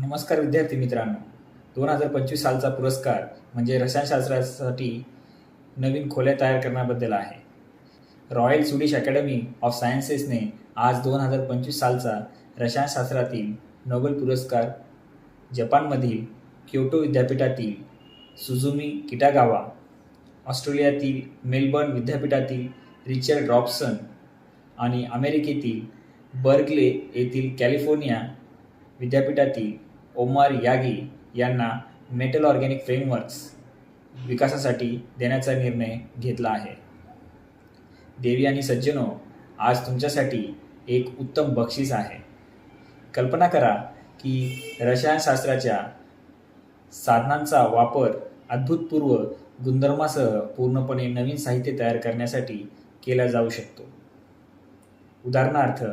नमस्कार विद्यार्थी मित्रांनो. दोन हजार पंचवीस सालचा पुरस्कार म्हणजे रसायनशास्त्रासाठी नवीन खोल्या तयार करण्याबद्दल आहे. रॉयल स्वीडिश अकॅडमी ऑफ सायन्सेसने आज दोन हजार पंचवीस सालचा रसायनशास्त्रातील नोबेल पुरस्कार जपानमधील क्योटो विद्यापीठातील सुझुमी किटागावा ऑस्ट्रेलियातील मेलबर्न विद्यापीठातील रिचर्ड रॉबसन आणि अमेरिकेतील बर्गले येथील कॅलिफोर्निया विद्यापीठातील ओमार यागी यांना मेटल ऑर्गॅनिक फ्रेमवर्क्स विकासासाठी देण्याचा निर्णय घेतला आहे. देवी आणि सज्जनो आज तुमच्यासाठी एक उत्तम बक्षीस आहे. कल्पना करा की रसायनशास्त्राच्या साधनांचा वापर अद्भुतपूर्व गुणधर्मासह पूर्णपणे नवीन साहित्य तयार करण्यासाठी केला जाऊ शकतो. उदाहरणार्थ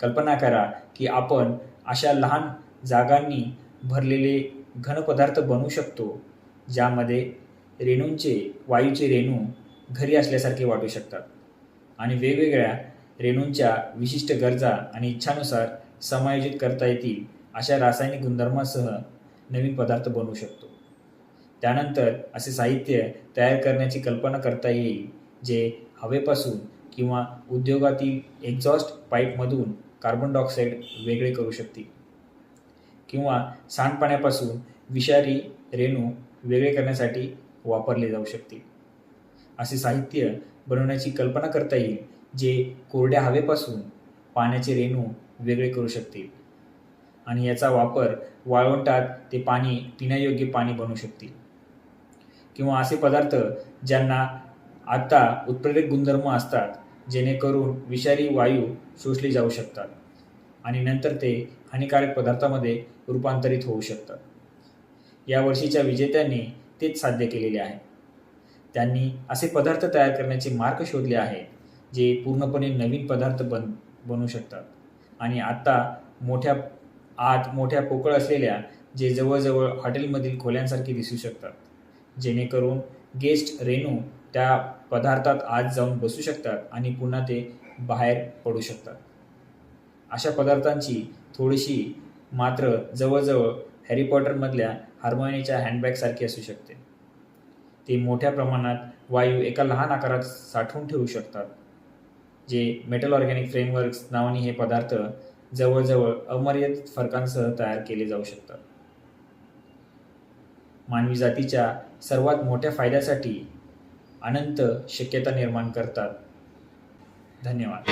कल्पना करा की आपण अशा लहान जागांनी भरलेले घनपदार्थ बनू शकतो ज्यामध्ये रेणूंचे वायूचे रेणू घरी असल्यासारखे वाटू शकतात. आणि वेगवेगळ्या रेणूंच्या विशिष्ट गरजा आणि इच्छानुसार समायोजित करता येतील अशा रासायनिक गुणधर्मासह नवीन पदार्थ बनवू शकतो. त्यानंतर असे साहित्य तयार करण्याची कल्पना करता येईल जे हवेपासून किंवा उद्योगातील एक्झॉस्ट पाईपमधून कार्बन डायऑक्साईड वेगळे करू शकतील. किंवा सांडपाण्यापासून विषारी रेणू वेगळे करण्यासाठी वापरले जाऊ शकते असे साहित्य बनवण्याची कल्पना करता येईल जे कोरड्या हवेपासून पाण्याचे रेणू वेगळे करू शकतील. आणि याचा वापर वाळवंटात ते पाणी पिण्यायोग्य पाणी बनवू शकतील. किंवा असे पदार्थ ज्यांना आता उत्प्रेरक गुणधर्म असतात जेणेकरून विषारी वायू शोषले जाऊ शकतात. आणि नंतर ते हानिकारक पदार्थामध्ये रूपांतरित होऊ शकतात. या वर्षीच्या विजेत्यांनी तेच साध्य केलेले आहे. त्यांनी असे पदार्थ तयार करण्याचे मार्ग शोधले आहेत जे पूर्णपणे नवीन पदार्थ बन बनू शकतात. आणि आत्ता मोठ्या आत मोठ्या पोकळ असलेल्या जे जवळजवळ हॉटेलमधील खोल्यांसारखी दिसू शकतात जेणेकरून गेस्ट रेणू त्या पदार्थात आत जाऊन बसू शकतात आणि पुन्हा ते बाहेर पडू शकतात. अशा पदार्थांची थोडीशी मात्र जवळजवळ हॅरी पॉटरमधल्या हार्मोनीच्या हँडबॅगसारखी असू शकते. ते मोठ्या प्रमाणात वायू एका लहान आकारात साठवून ठेवू शकतात जे मेटल ऑर्गॅनिक फ्रेमवर्क्स नावाने हे पदार्थ जवळजवळ अमर्याद फरकांसह तयार केले जाऊ शकतात. मानवी जातीच्या सर्वात मोठ्या फायद्यासाठी अनंत शक्यता निर्माण करतात. धन्यवाद.